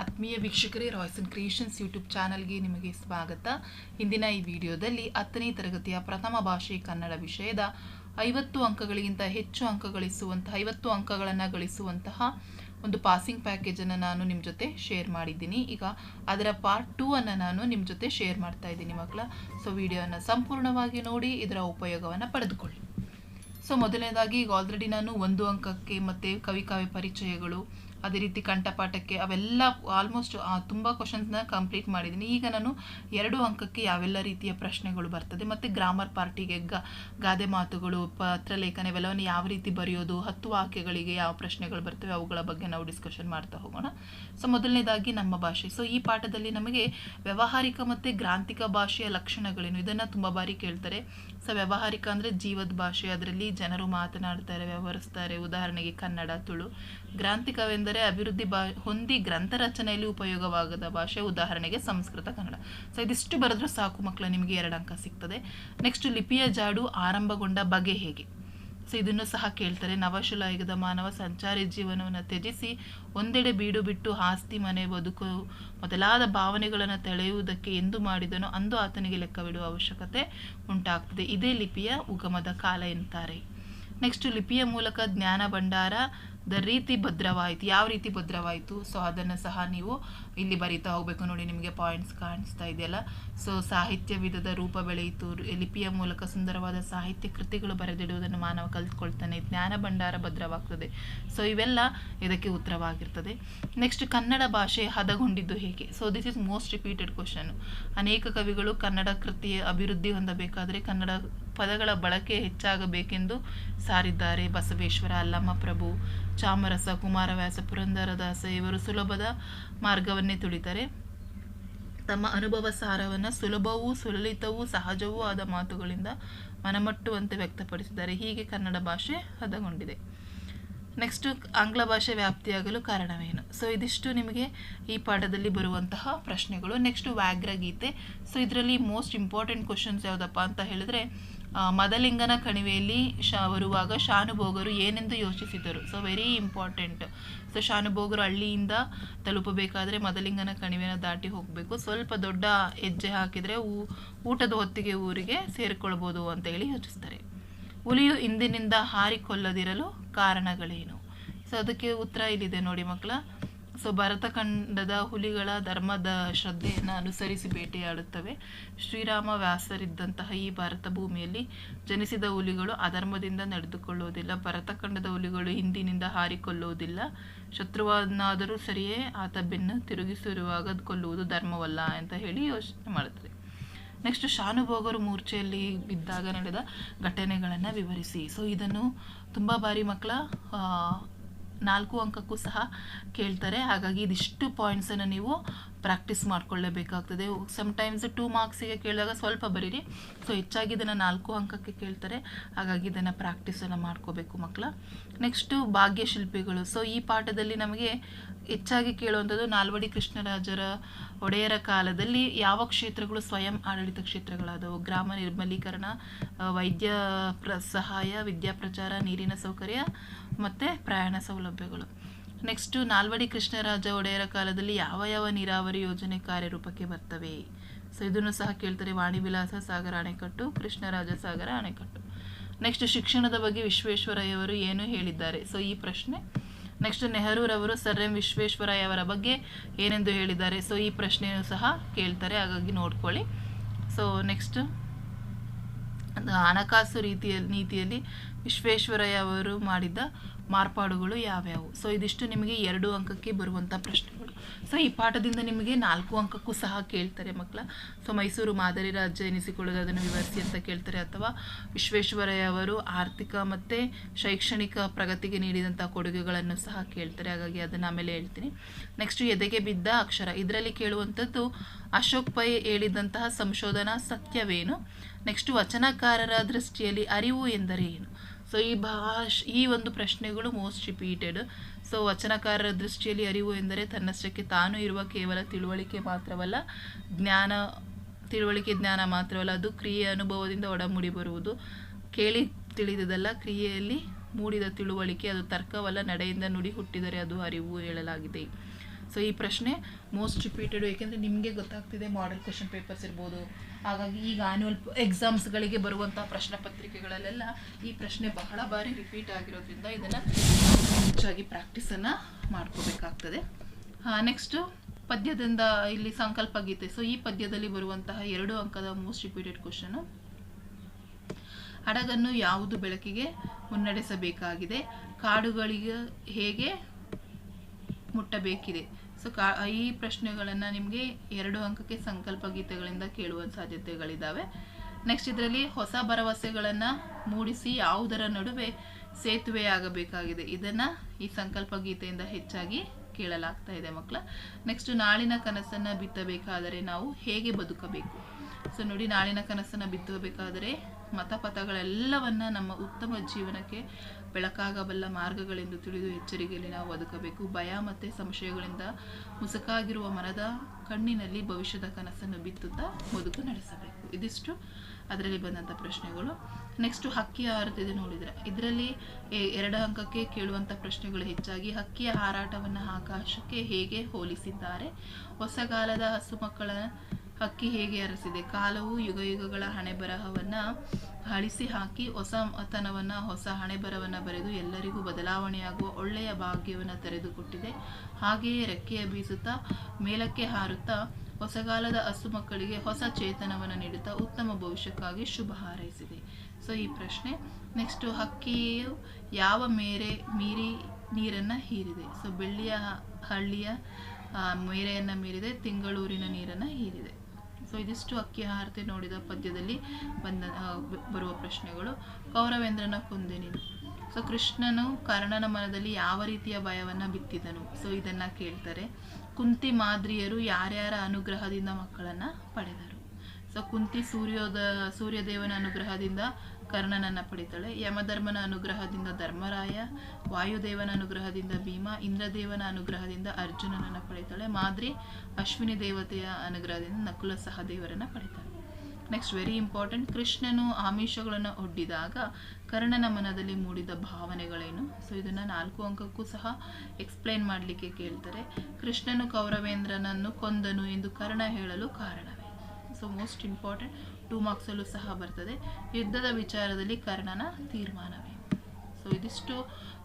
ಆತ್ಮೀಯ ವೀಕ್ಷಕರೇ Royce and creations YouTube ಚಾನಲ್ಗೆ ನಿಮಗೆ ಸ್ವಾಗತ. ಇಂದಿನ ಈ ವಿಡಿಯೋದಲ್ಲಿ ಹತ್ತನೇ ತರಗತಿಯ ಪ್ರಥಮ ಭಾಷೆ ಕನ್ನಡ ವಿಷಯದ ಐವತ್ತು ಅಂಕಗಳಿಗಿಂತ ಹೆಚ್ಚು ಅಂಕ ಗಳಿಸುವಂತಹ ಐವತ್ತು ಅಂಕಗಳನ್ನು ಗಳಿಸುವಂತಹ ಒಂದು ಪಾಸಿಂಗ್ ಪ್ಯಾಕೇಜನ್ನು ನಾನು ನಿಮ್ಮ ಜೊತೆ ಶೇರ್ ಮಾಡಿದ್ದೀನಿ. ಈಗ ಅದರ ಪಾರ್ಟ್ ಟೂ ಅನ್ನು ನಾನು ನಿಮ್ಮ ಜೊತೆ ಶೇರ್ ಮಾಡ್ತಾ ಇದ್ದೀನಿ ಮಕ್ಕಳ. ಸೊ ವಿಡಿಯೋನ ಸಂಪೂರ್ಣವಾಗಿ ನೋಡಿ, ಇದರ ಉಪಯೋಗವನ್ನು ಪಡೆದುಕೊಳ್ಳಿ. ಸೊ ಮೊದಲನೇದಾಗಿ ಈಗ ಆಲ್ರೆಡಿ ನಾನು ಒಂದು ಅಂಕಕ್ಕೆ ಮತ್ತು ಕವಿ ಕಾವ್ಯ ಪರಿಚಯಗಳು ಅದೇ ರೀತಿ ಕಂಠಪಾಠಕ್ಕೆ ಅವೆಲ್ಲ ಆಲ್ಮೋಸ್ಟ್ ತುಂಬ ಕ್ವಶನ್ಸ್ನ ಕಂಪ್ಲೀಟ್ ಮಾಡಿದ್ದೀನಿ. ಈಗ ನಾನು ಎರಡು ಅಂಕಕ್ಕೆ ಯಾವೆಲ್ಲ ರೀತಿಯ ಪ್ರಶ್ನೆಗಳು ಬರ್ತದೆ, ಮತ್ತು ಗ್ರಾಮರ್ ಪಾರ್ಟಿಗೆ ಗ, ಗಾದೆ ಮಾತುಗಳು ಪತ್ರಲೇಖನ ಇವೆಲ್ಲವನ್ನು ಯಾವ ರೀತಿ ಬರೆಯೋದು, ಹತ್ತು ವಾಕ್ಯಗಳಿಗೆ ಯಾವ ಪ್ರಶ್ನೆಗಳು ಬರ್ತವೆ, ಅವುಗಳ ಬಗ್ಗೆ ನಾವು ಡಿಸ್ಕಷನ್ ಮಾಡ್ತಾ ಹೋಗೋಣ. ಸೊ ಮೊದಲನೇದಾಗಿ ನಮ್ಮ ಭಾಷೆ. ಸೊ ಈ ಪಾಠದಲ್ಲಿ ನಮಗೆ ವ್ಯಾವಹಾರಿಕ ಮತ್ತು ಗ್ರಾಂಥಿಕ ಭಾಷೆಯ ಲಕ್ಷಣಗಳೇನು? ಇದನ್ನು ತುಂಬ ಬಾರಿ ಕೇಳ್ತಾರೆ. ಸೊ ವ್ಯಾವಹಾರಿಕ ಅಂದರೆ ಜೀವದ ಭಾಷೆ, ಅದರಲ್ಲಿ ಜನರು ಮಾತನಾಡ್ತಾರೆ, ವ್ಯವಹರಿಸ್ತಾರೆ. ಉದಾಹರಣೆಗೆ ಕನ್ನಡ, ತುಳು. ಗ್ರಾಂಥಿಕವೆಂದರೆ ಅಭಿವೃದ್ಧಿ ಬಾ, ಹೊಂದಿ ಗ್ರಂಥ ರಚನೆಯಲ್ಲಿ ಉಪಯೋಗವಾಗದ ಭಾಷೆ, ಉದಾಹರಣೆಗೆ ಸಂಸ್ಕೃತ, ಕನ್ನಡ. ಸೊ ಇದಿಷ್ಟು ಬರೆದ್ರೆ ಸಾಕು ಮಕ್ಕಳು ನಿಮಗೆ ಎರಡು ಅಂಕ ಸಿಗ್ತದೆ. ನೆಕ್ಸ್ಟ್ ಲಿಪಿಯ ಜಾಡು ಆರಂಭಗೊಂಡ ಬಗೆ ಹೇಗೆ? ಸೊ ಇದನ್ನು ಸಹ ಕೇಳ್ತಾರೆ. ನವಶಿಲಾಯುಗದ ಮಾನವ ಸಂಚಾರಿ ಜೀವನವನ್ನು ತ್ಯಜಿಸಿ ಒಂದೆಡೆ ಬೀಡು ಬಿಟ್ಟು ಆಸ್ತಿ, ಮನೆ, ಬದುಕು ಮೊದಲಾದ ಭಾವನೆಗಳನ್ನು ತಳೆಯುವುದಕ್ಕೆ ಎಂದು ಮಾಡಿದನೋ ಅಂದು ಆತನಿಗೆ ಲೆಕ್ಕವಿಡುವ ಅವಶ್ಯಕತೆ ಉಂಟಾಗ್ತದೆ. ಇದೇ ಲಿಪಿಯ ಉಗಮದ ಕಾಲ ಎನ್ನುತ್ತಾರೆ. ನೆಕ್ಸ್ಟ್ ಲಿಪಿಯ ಮೂಲಕ ಜ್ಞಾನ ಭಂಡಾರ ದ ರೀತಿ ಭದ್ರವಾಯಿತು, ಯಾವ ರೀತಿ ಭದ್ರವಾಯಿತು ಸೊ ಅದನ್ನು ಸಹ ನೀವು ಇಲ್ಲಿ ಬರಿತಾ ಹೋಗಬೇಕು. ನೋಡಿ, ನಿಮಗೆ ಪಾಯಿಂಟ್ಸ್ ಕಾಣಿಸ್ತಾ ಇದೆಯಲ್ಲ? ಸೊ ಸಾಹಿತ್ಯ ವಿಧದ ರೂಪ ಬೆಳೆಯಿತು. ಲಿಪಿಯ ಮೂಲಕ ಸುಂದರವಾದ ಸಾಹಿತ್ಯ ಕೃತಿಗಳು ಬರೆದಿಡುವುದನ್ನು ಮಾನವ ಕಲಿತ್ಕೊಳ್ತಾನೆ. ಜ್ಞಾನ ಭಂಡಾರ ಭದ್ರವಾಗ್ತದೆ. ಸೊ ಇವೆಲ್ಲ ಇದಕ್ಕೆ ಉತ್ತರವಾಗಿರ್ತದೆ. ನೆಕ್ಸ್ಟ್ ಕನ್ನಡ ಭಾಷೆ ಹದಗೊಂಡಿದ್ದು ಹೇಗೆ? So this is most repeated question ಅನೇಕ ಕವಿಗಳು ಕನ್ನಡ ಕೃತಿಯ ಅಭಿವೃದ್ಧಿ ಹೊಂದಬೇಕಾದರೆ ಕನ್ನಡ ಪದಗಳ ಬಳಕೆ ಹೆಚ್ಚಾಗಬೇಕೆಂದು ಸಾರಿದ್ದಾರೆ ಬಸವೇಶ್ವರ ಅಲ್ಲಮ್ಮ ಪ್ರಭು. ಚಾಮರಸ, ಕುಮಾರವ್ಯಾಸ, ಪುರಂದರದಾಸ ಇವರು ಸುಲಭದ ಮಾರ್ಗವನ್ನೇ ತುಳಿತಾರೆ ತಮ್ಮ ಅನುಭವ ಸಾರವನ್ನು ಸುಲಭವೂ ಸುಲಲಿತವೂ ಸಹಜವೂ ಆದ ಮಾತುಗಳಿಂದ ಮನಮಟ್ಟುವಂತೆ ವ್ಯಕ್ತಪಡಿಸಿದ್ದಾರೆ. ಹೀಗೆ ಕನ್ನಡ ಭಾಷೆ ಹದಗೊಂಡಿದೆ. ನೆಕ್ಸ್ಟು ಆಂಗ್ಲ ಭಾಷೆ ವ್ಯಾಪ್ತಿಯಾಗಲು ಕಾರಣವೇನು? ಸೊ ಇದಿಷ್ಟು ನಿಮಗೆ ಈ ಪಾಠದಲ್ಲಿ ಬರುವಂತಹ ಪ್ರಶ್ನೆಗಳು. ನೆಕ್ಸ್ಟು ವ್ಯಾಘ್ರ ಗೀತೆ ಸೊ ಇದರಲ್ಲಿ ಮೋಸ್ಟ್ ಇಂಪಾರ್ಟೆಂಟ್ ಕ್ವಶನ್ಸ್ ಯಾವುದಪ್ಪ ಅಂತ ಹೇಳಿದ್ರೆ ಮದಲಿಂಗನ ಕಣಿವೆಯಲ್ಲಿ ಶ, ಬರುವಾಗ ಶಾನುಭೋಗರು ಏನೆಂದು ಯೋಚಿಸಿದರು. ಸೊ ವೆರಿ ಇಂಪಾರ್ಟೆಂಟ್ ಸೊ ಶಾನುಭೋಗರು ಹಳ್ಳಿಯಿಂದ ತಲುಪಬೇಕಾದ್ರೆ ಮದಲಿಂಗನ ಕಣಿವೆನ ದಾಟಿ ಹೋಗಬೇಕು. ಸ್ವಲ್ಪ ದೊಡ್ಡ ಹೆಜ್ಜೆ ಹಾಕಿದರೆ ಊ, ಊಟದ ಹೊತ್ತಿಗೆ ಊರಿಗೆ ಸೇರಿಕೊಳ್ಬೋದು ಅಂತ ಹೇಳಿ ಯೋಚಿಸ್ತಾರೆ. ಹುಲಿಯು ಇಂದಿನಿಂದ ಹಾರಿಕೊಳ್ಳದಿರಲು ಕಾರಣಗಳೇನು? ಸೊ ಅದಕ್ಕೆ ಉತ್ತರ ಇಲ್ಲಿದೆ ನೋಡಿ ಮಕ್ಕಳ. ಸೊ ಭರತಖಂಡದ ಹುಲಿಗಳ ಧರ್ಮದ ಶ್ರದ್ಧೆಯನ್ನು ಅನುಸರಿಸಿ ಬೇಟೆಯಾಡುತ್ತವೆ. ಶ್ರೀರಾಮ ವ್ಯಾಸರಿದ್ದಂತಹ ಈ ಭಾರತ ಭೂಮಿಯಲ್ಲಿ ಜನಿಸಿದ ಹುಲಿಗಳು ಅಧರ್ಮದಿಂದ ನಡೆದುಕೊಳ್ಳುವುದಿಲ್ಲ. ಭರತಖಂಡದ ಹುಲಿಗಳು ಹಿಂದಿನಿಂದ ಹಾರಿಕೊಳ್ಳುವುದಿಲ್ಲ. ಶತ್ರುವನ್ನಾದರೂ ಸರಿಯೇ ಆತ ಬೆನ್ನು ತಿರುಗಿಸಿರುವಾಗ ಕೊಲ್ಲುವುದು ಧರ್ಮವಲ್ಲ ಅಂತ ಹೇಳಿ ಯೋಚನೆ ಮಾಡುತ್ತದೆ. ನೆಕ್ಸ್ಟ್ ಶಾನುಭೋಗರು ಮೂರ್ಛೆಯಲ್ಲಿ ಬಿದ್ದಾಗ ನಡೆದ ಘಟನೆಗಳನ್ನು ವಿವರಿಸಿ. ಸೊ ಇದನ್ನು ತುಂಬ ಬಾರಿ ಮಕ್ಕಳ ನಾಲ್ಕು ಅಂಕಕ್ಕೂ ಸಹ ಕೇಳ್ತಾರೆ. ಹಾಗಾಗಿ ಇದಿಷ್ಟು ಪಾಯಿಂಟ್ಸನ್ನು ನೀವು ಪ್ರಾಕ್ಟೀಸ್ ಮಾಡ್ಕೊಳ್ಳೇಬೇಕಾಗ್ತದೆ. ಸಮ್ಟೈಮ್ಸ್ ಟೂ ಮಾರ್ಕ್ಸಿಗೆ ಕೇಳಿದಾಗ ಸ್ವಲ್ಪ ಬರೀರಿ. ಸೊ ಹೆಚ್ಚಾಗಿ ಇದನ್ನು ನಾಲ್ಕು ಅಂಕಕ್ಕೆ ಕೇಳ್ತಾರೆ. ಹಾಗಾಗಿ ಇದನ್ನು ಪ್ರಾಕ್ಟೀಸನ್ನು ಮಾಡ್ಕೋಬೇಕು ಮಕ್ಕಳ ನೆಕ್ಸ್ಟು ಭಾಗ್ಯಶಿಲ್ಪಿಗಳು ಸೊ ಈ ಪಾಠದಲ್ಲಿ ನಮಗೆ ಹೆಚ್ಚಾಗಿ ಕೇಳುವಂಥದ್ದು ನಾಲ್ವಡಿ ಕೃಷ್ಣರಾಜರ ಒಡೆಯರ ಕಾಲದಲ್ಲಿ ಯಾವ ಕ್ಷೇತ್ರಗಳು ಸ್ವಯಂ ಆಡಳಿತ ಕ್ಷೇತ್ರಗಳಾದವು? ಗ್ರಾಮ ನಿರ್ಮಲೀಕರಣ ವೈದ್ಯ ಪ್ರ, ಸಹಾಯ ವಿದ್ಯಾಪ್ರಚಾರ ನೀರಿನ ಸೌಕರ್ಯ ಮತ್ತು ಪ್ರಯಾಣ ಸೌಲಭ್ಯಗಳು. ನೆಕ್ಸ್ಟು ನಾಲ್ವಡಿ ಕೃಷ್ಣರಾಜ ಒಡೆಯರ ಕಾಲದಲ್ಲಿ ಯಾವ ಯಾವ ನೀರಾವರಿ ಯೋಜನೆ ಕಾರ್ಯರೂಪಕ್ಕೆ ಬರ್ತವೆ? ಸೊ ಇದನ್ನು ಸಹ ಕೇಳ್ತಾರೆ ವಾಣಿವಿಲಾಸ, ಸಾಗರ ಅಣೆಕಟ್ಟು, ಕೃಷ್ಣರಾಜ, ಸಾಗರ ಅಣೆಕಟ್ಟು. ನೆಕ್ಸ್ಟ್ ಶಿಕ್ಷಣದ ಬಗ್ಗೆ ವಿಶ್ವೇಶ್ವರಯ್ಯವರು ಏನು ಹೇಳಿದ್ದಾರೆ? ಸೊ ಈ ಪ್ರಶ್ನೆ. ನೆಕ್ಸ್ಟ್ ನೆಹರೂರವರು ಸರ್ ಎಂ ವಿಶ್ವೇಶ್ವರಯ್ಯವರ ಬಗ್ಗೆ ಏನೆಂದು ಹೇಳಿದ್ದಾರೆ? ಸೊ ಈ ಪ್ರಶ್ನೆಯೂ ಸಹ ಕೇಳ್ತಾರೆ, ಹಾಗಾಗಿ ನೋಡ್ಕೊಳ್ಳಿ. ಸೊ ನೆಕ್ಸ್ಟ್ ಹಣಕಾಸು ರೀತಿಯ ನೀತಿಯಲ್ಲಿ ವಿಶ್ವೇಶ್ವರಯ್ಯ ಅವರು ಮಾಡಿದ ಮಾರ್ಪಾಡುಗಳು ಯಾವ್ಯಾವು? ಸೊ ಇದಿಷ್ಟು ನಿಮಗೆ ಎರಡು ಅಂಕಕ್ಕೆ ಬರುವಂಥ ಪ್ರಶ್ನೆಗಳು. ಸೊ ಈ ಪಾಠದಿಂದ ನಿಮಗೆ ನಾಲ್ಕು ಅಂಕಕ್ಕೂ ಸಹ ಕೇಳ್ತಾರೆ ಮಕ್ಕಳ. ಸೊ ಮೈಸೂರು ಮಾದರಿ ರಾಜ್ಯ ಎನಿಸಿಕೊಳ್ಳೋದು ಅದನ್ನು ವಿವರಿಸಿ ಅಂತ ಕೇಳ್ತಾರೆ ಅಥವಾ ವಿಶ್ವೇಶ್ವರಯ್ಯ ಅವರು ಆರ್ಥಿಕ ಮತ್ತು ಶೈಕ್ಷಣಿಕ ಪ್ರಗತಿಗೆ ನೀಡಿದಂಥ ಕೊಡುಗೆಗಳನ್ನು ಸಹ ಕೇಳ್ತಾರೆ. ಹಾಗಾಗಿ ಅದನ್ನು ಆಮೇಲೆ ಹೇಳ್ತೀನಿ. ನೆಕ್ಸ್ಟ್ ಎದೆಗೆ ಬಿದ್ದ ಅಕ್ಷರ. ಇದರಲ್ಲಿ ಕೇಳುವಂಥದ್ದು ಅಶೋಕ್ ಪೈ ಹೇಳಿದಂತಹ ಸಂಶೋಧನಾ ಸತ್ಯವೇನು? ನೆಕ್ಸ್ಟ್ ವಚನಕಾರರ ದೃಷ್ಟಿಯಲ್ಲಿ ಅರಿವು ಎಂದರೆ ಏನು? ಸೊ ಈ ಭಾಷ್, ಈ ಒಂದು ಪ್ರಶ್ನೆಗಳು ಮೋಸ್ಟ್ ರಿಪೀಟೆಡ್ ಸೊ ವಚನಕಾರರ ದೃಷ್ಟಿಯಲ್ಲಿ ಅರಿವು ಎಂದರೆ ತನ್ನಷ್ಟಕ್ಕೆ ತಾನು ಇರುವ ಕೇವಲ ತಿಳುವಳಿಕೆ ಮಾತ್ರವಲ್ಲ, ಜ್ಞಾನ, ತಿಳುವಳಿಕೆ ಜ್ಞಾನ ಮಾತ್ರವಲ್ಲ, ಅದು ಕ್ರಿಯೆ ಅನುಭವದಿಂದ ಒಡಮೂಡಿ ಬರುವುದು. ಕೇಳಿ ತಿಳಿದದಲ್ಲ, ಕ್ರಿಯೆಯಲ್ಲಿ ಮೂಡಿದ ತಿಳುವಳಿಕೆ, ಅದು ತರ್ಕವಲ್ಲ, ನಡೆಯಿಂದ ನುಡಿ ಹುಟ್ಟಿದರೆ ಅದು ಅರಿವು ಹೇಳಲಾಗಿದೆ. ಸೊ ಈ ಪ್ರಶ್ನೆ ಮೋಸ್ಟ್ ರಿಪೀಟೆಡ್ ಏಕೆಂದರೆ ನಿಮಗೆ ಗೊತ್ತಾಗ್ತಿದೆ ಮಾಡಲ್ ಕ್ವಶನ್ ಪೇಪರ್ಸ್ ಇರ್ಬೋದು ಹಾಗಾಗಿ ಈಗ ಆನ್ಯುವಲ್ ಎಕ್ಸಾಮ್ಸ್ಗಳಿಗೆ ಬರುವಂಥ ಪ್ರಶ್ನೆ ಪತ್ರಿಕೆಗಳಲ್ಲೆಲ್ಲ ಈ ಪ್ರಶ್ನೆ ಬಹಳ ಬಾರಿ ರಿಪೀಟ್ ಆಗಿರೋದ್ರಿಂದ ಇದನ್ನು ಹೆಚ್ಚಾಗಿ ಪ್ರಾಕ್ಟೀಸನ್ನು ಮಾಡ್ಕೋಬೇಕಾಗ್ತದೆ. ನೆಕ್ಸ್ಟು ಪದ್ಯದಿಂದ ಇಲ್ಲಿ ಸಂಕಲ್ಪ ಗೀತೆ. ಸೊ ಈ ಪದ್ಯದಲ್ಲಿ ಬರುವಂತಹ ಎರಡು ಅಂಕದ ಮೋಸ್ಟ್ ರಿಪೀಟೆಡ್ ಕ್ವಶನು ಹಡಗನ್ನು ಯಾವುದು ಬೆಳಕಿಗೆ ಮುನ್ನಡೆಸಬೇಕಾಗಿದೆ? ಕಾಡುಗಳಿಗೆ ಹೇಗೆ ಮುಟ್ಟಬೇಕಿದೆ? ಸೊ ಕಾ, ಈ ಪ್ರಶ್ನೆಗಳನ್ನು ನಿಮಗೆ ಎರಡು ಅಂಕಕ್ಕೆ ಸಂಕಲ್ಪ ಗೀತೆಗಳಿಂದ ಕೇಳುವ ಸಾಧ್ಯತೆಗಳಿದ್ದಾವೆ ನೆಕ್ಸ್ಟ್ ಇದರಲ್ಲಿ ಹೊಸ ಭರವಸೆಗಳನ್ನು ಮೂಡಿಸಿ ಯಾವುದರ ನಡುವೆ ಸೇತುವೆಯಾಗಬೇಕಾಗಿದೆ ಇದನ್ನು ಈ ಸಂಕಲ್ಪ ಗೀತೆಯಿಂದ ಹೆಚ್ಚಾಗಿ ಕೇಳಲಾಗ್ತಾ ಇದೆ ಮಕ್ಕಳ ನೆಕ್ಸ್ಟ್ ನಾಳಿನ ಕನಸನ್ನು ಬಿತ್ತಬೇಕಾದರೆ ನಾವು ಹೇಗೆ ಬದುಕಬೇಕು? ಸೊ ನೋಡಿ, ನಾಳಿನ ಕನಸನ್ನು ಬಿತ್ತಬೇಕಾದರೆ ಮತಪಥಗಳೆಲ್ಲವನ್ನ ನಮ್ಮ ಉತ್ತಮ ಜೀವನಕ್ಕೆ ಬೆಳಕಾಗಬಲ್ಲ ಮಾರ್ಗಗಳೆಂದು ತಿಳಿದು ಎಚ್ಚರಿಕೆಯಲ್ಲಿ ನಾವು ಬದುಕಬೇಕು. ಭಯ ಮತ್ತು ಸಂಶಯಗಳಿಂದ ಮುಸುಕಾಗಿರುವ ಮನದ ಕಣ್ಣಿನಲ್ಲಿ ಭವಿಷ್ಯದ ಕನಸನ್ನು ಬಿತ್ತುತ್ತಾ ಬದುಕು ನಡೆಸಬೇಕು. ಇದಿಷ್ಟು ಅದರಲ್ಲಿ ಬಂದಂಥ ಪ್ರಶ್ನೆಗಳು. ನೆಕ್ಸ್ಟು ಹಕ್ಕಿಯ ಹಾರುತ್ತಿದೆ ನೋಡಿದರೆ, ಇದರಲ್ಲಿ ಎರಡು ಅಂಕಕ್ಕೆ ಕೇಳುವಂಥ ಪ್ರಶ್ನೆಗಳು ಹೆಚ್ಚಾಗಿ ಹಕ್ಕಿಯ ಹಾರಾಟವನ್ನು ಆಕಾಶಕ್ಕೆ ಹೇಗೆ ಹೋಲಿಸಿದ್ದಾರೆ? ಹೊಸಗಾಲದ ಹಸು ಮಕ್ಕಳ ಹಕ್ಕಿ ಹೇಗೆ ಅರಸಿದೆ? ಕಾಲವು ಯುಗ ಯುಗಗಳ ಹಣೆ ಬರಹವನ್ನು ಅಳಿಸಿ ಹಾಕಿ ಹೊಸ ಮತನವನ್ನು, ಹೊಸ ಹಣೆಬರವನ್ನು ಬರೆದು ಎಲ್ಲರಿಗೂ ಬದಲಾವಣೆಯಾಗುವ ಒಳ್ಳೆಯ ಭಾಗ್ಯವನ್ನು ತೆರೆದುಕೊಟ್ಟಿದೆ. ಹಾಗೆಯೇ ರೆಕ್ಕೆಯ ಬೀಸುತ್ತಾ, ಮೇಲಕ್ಕೆ ಹಾರುತ್ತಾ, ಹೊಸಗಾಲದ ಹಸು ಮಕ್ಕಳಿಗೆ ಹೊಸ ಚೇತನವನ್ನು ನೀಡುತ್ತಾ ಉತ್ತಮ ಭವಿಷ್ಯಕ್ಕಾಗಿ ಶುಭ ಹಾರೈಸಿದೆ. ಸೊ ಈ ಪ್ರಶ್ನೆ ನೆಕ್ಸ್ಟು ಹಕ್ಕಿಯು ಯಾವ ಮೇರೆ ಮೀರಿ ನೀರನ್ನು ಹೀರಿದೆ? ಸೊ ಬೆಳ್ಳಿಯ ಹಳ್ಳಿಯ ಮೇರೆಯನ್ನು ಮೀರಿದೆ, ತಿಂಗಳೂರಿನ ನೀರನ್ನು ಹೀರಿದೆ. ಸೊ ಇದಿಷ್ಟು ಅಕ್ಕಿ ಆರತಿ ನೋಡಿದ ಪದ್ಯದಲ್ಲಿ ಬಂದ ಬರುವ ಪ್ರಶ್ನೆಗಳು. ಕೌರವೇಂದ್ರನ ಕುಂದಿನಿ. ಸೊ ಕೃಷ್ಣನು ಕರ್ಣನ ಮನದಲ್ಲಿ ಯಾವ ರೀತಿಯ ಭಯವನ್ನು ಬಿತ್ತಿದನು? ಸೊ ಇದನ್ನು ಕೇಳ್ತಾರೆ. ಕುಂತಿ ಮಾದ್ರಿಯರು ಯಾರ್ಯಾರ ಅನುಗ್ರಹದಿಂದ ಮಕ್ಕಳನ್ನು ಪಡೆದರು? ಸೊ ಕುಂತಿ ಸೂರ್ಯೋದ, ಸೂರ್ಯದೇವನ ಅನುಗ್ರಹದಿಂದ ಕರ್ಣನನ್ನು ಪಡಿತಾಳೆ. ಯಮಧರ್ಮನ ಅನುಗ್ರಹದಿಂದ ಧರ್ಮರಾಯ, ವಾಯುದೇವನ ಅನುಗ್ರಹದಿಂದ ಭೀಮ, ಇಂದ್ರದೇವನ ಅನುಗ್ರಹದಿಂದ ಅರ್ಜುನನನ್ನು ಪಡಿತಾಳೆ. ಮಾದ್ರಿ ಅಶ್ವಿನಿ ದೇವತೆಯ ಅನುಗ್ರಹದಿಂದ ನಕುಲ ಸಹದೇವರನ್ನು ಪಡಿತಾಳೆ. ನೆಕ್ಸ್ಟ್ ವೆರಿ ಇಂಪಾರ್ಟೆಂಟ್ ಕೃಷ್ಣನು ಆಮಿಷಗಳನ್ನು ಒಡ್ಡಿದಾಗ ಕರ್ಣನ ಮನದಲ್ಲಿ ಮೂಡಿದ ಭಾವನೆಗಳೇನು? ಸೊ ಇದನ್ನು ನಾಲ್ಕು ಅಂಕಕ್ಕೂ ಸಹ ಎಕ್ಸ್ಪ್ಲೈನ್ ಮಾಡಲಿಕ್ಕೆ ಕೇಳ್ತಾರೆ. ಕೃಷ್ಣನು ಕೌರವೇಂದ್ರನನ್ನು ಕೊಂದನು ಎಂದು ಕರ್ಣ ಹೇಳಲು ಕಾರಣವೇ? ಸೊ ಮೋಸ್ಟ್ ಇಂಪಾರ್ಟೆಂಟ್ ಟೂ ಮಾರ್ಕ್ಸಲ್ಲೂ ಸಹ ಬರ್ತದೆ. ಯುದ್ಧದ ವಿಚಾರದಲ್ಲಿ ಕರ್ಣನ ತೀರ್ಮಾನವೇ. ಸೊ ಇದಿಷ್ಟು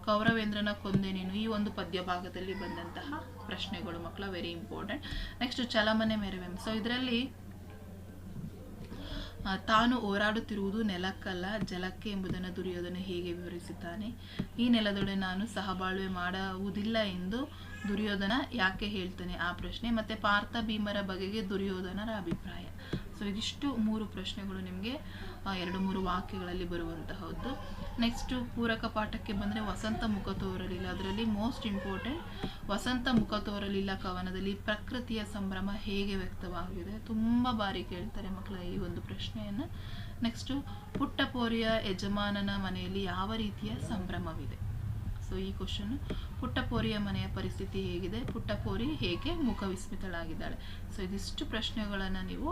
ಕೌರವೇಂದ್ರನ ಕೊಂದೆ ನೀನು ಈ ಒಂದು ಪದ್ಯ ಭಾಗದಲ್ಲಿ ಬಂದಂತಹ ಪ್ರಶ್ನೆಗಳು ಮಕ್ಕಳ ವೆರಿ ಇಂಪಾರ್ಟೆಂಟ್ ನೆಕ್ಸ್ಟ್ ಚಲಮನೆ ಮೆರವೆಂ ಸೊ ಇದರಲ್ಲಿ ತಾನು ಹೋರಾಡುತ್ತಿರುವುದು ನೆಲಕ್ಕಲ್ಲ, ಜಲಕ್ಕೆ ಎಂಬುದನ್ನು ದುರ್ಯೋಧನ ಹೇಗೆ ವಿವರಿಸುತ್ತಾನೆ? ಈ ನೆಲದೊಡೆ ನಾನು ಸಹಬಾಳ್ವೆ ಮಾಡುವುದಿಲ್ಲ ಎಂದು ದುರ್ಯೋಧನ ಯಾಕೆ ಹೇಳ್ತಾನೆ ಆ ಪ್ರಶ್ನೆ. ಮತ್ತೆ ಪಾರ್ಥ ಭೀಮರ ಬಗೆಗೆ ದುರ್ಯೋಧನರ ಅಭಿಪ್ರಾಯ. ಸೊ ಇದಿಷ್ಟು ಮೂರು ಪ್ರಶ್ನೆಗಳು ನಿಮಗೆ ಎರಡು ಮೂರು ವಾಕ್ಯಗಳಲ್ಲಿ ಬರುವಂತಹದ್ದು. ನೆಕ್ಸ್ಟು ಪೂರಕ ಪಾಠಕ್ಕೆ ಬಂದರೆ ವಸಂತ ಮುಖ ತೋರಲಿಲ್ಲ. ಅದರಲ್ಲಿ ಮೋಸ್ಟ್ ಇಂಪಾರ್ಟೆಂಟ್ ವಸಂತ ಮುಖ ತೋರಲಿಲ್ಲ ಕವನದಲ್ಲಿ ಪ್ರಕೃತಿಯ ಸಂಭ್ರಮ ಹೇಗೆ ವ್ಯಕ್ತವಾಗಿದೆ. ತುಂಬ ಬಾರಿ ಕೇಳ್ತಾರೆ ಮಕ್ಕಳ ಈ ಒಂದು ಪ್ರಶ್ನೆಯನ್ನು. ನೆಕ್ಸ್ಟು ಪುಟ್ಟಪೋರಿಯ ಯಜಮಾನನ ಮನೆಯಲ್ಲಿ ಯಾವ ರೀತಿಯ ಸಂಭ್ರಮವಿದೆ? ಸೊ ಈ ಕ್ವಶನ್ ಪುಟ್ಟಪೋರಿಯ ಮನೆಯ ಪರಿಸ್ಥಿತಿ ಹೇಗಿದೆ? ಪುಟ್ಟಪೋರಿ ಹೇಗೆ ಮುಖ ವಿಸ್ಮಿತಳಾಗಿದ್ದಾಳೆ? ಸೊ ಇದಿಷ್ಟು ಪ್ರಶ್ನೆಗಳನ್ನು ನೀವು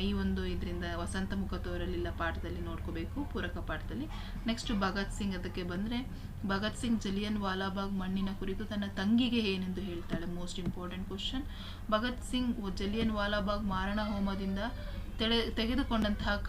ಈ ಒಂದು ಇದರಿಂದ ವಸಂತ ಮುಖ ತೋರಲಿಲ್ಲ ಪಾಠದಲ್ಲಿ ನೋಡ್ಕೋಬೇಕು, ಪೂರಕ ಪಾಠದಲ್ಲಿ. ನೆಕ್ಸ್ಟ್ ಭಗತ್ ಸಿಂಗ್ ಅದಕ್ಕೆ ಬಂದರೆ, ಭಗತ್ ಸಿಂಗ್ ಜಲಿಯನ್ ವಾಲಾಬಾಗ್ ಮಣ್ಣಿನ ಕುರಿತು ತನ್ನ ತಂಗಿಗೆ ಏನೆಂದು ಹೇಳ್ತಾಳೆ most important question Bhagat Singh Jallian Walabagh ಮಾರಣ ಹೋಮದಿಂದ ತೆಳೆ, ತೆಗೆದುಕೊಂಡಂತಹ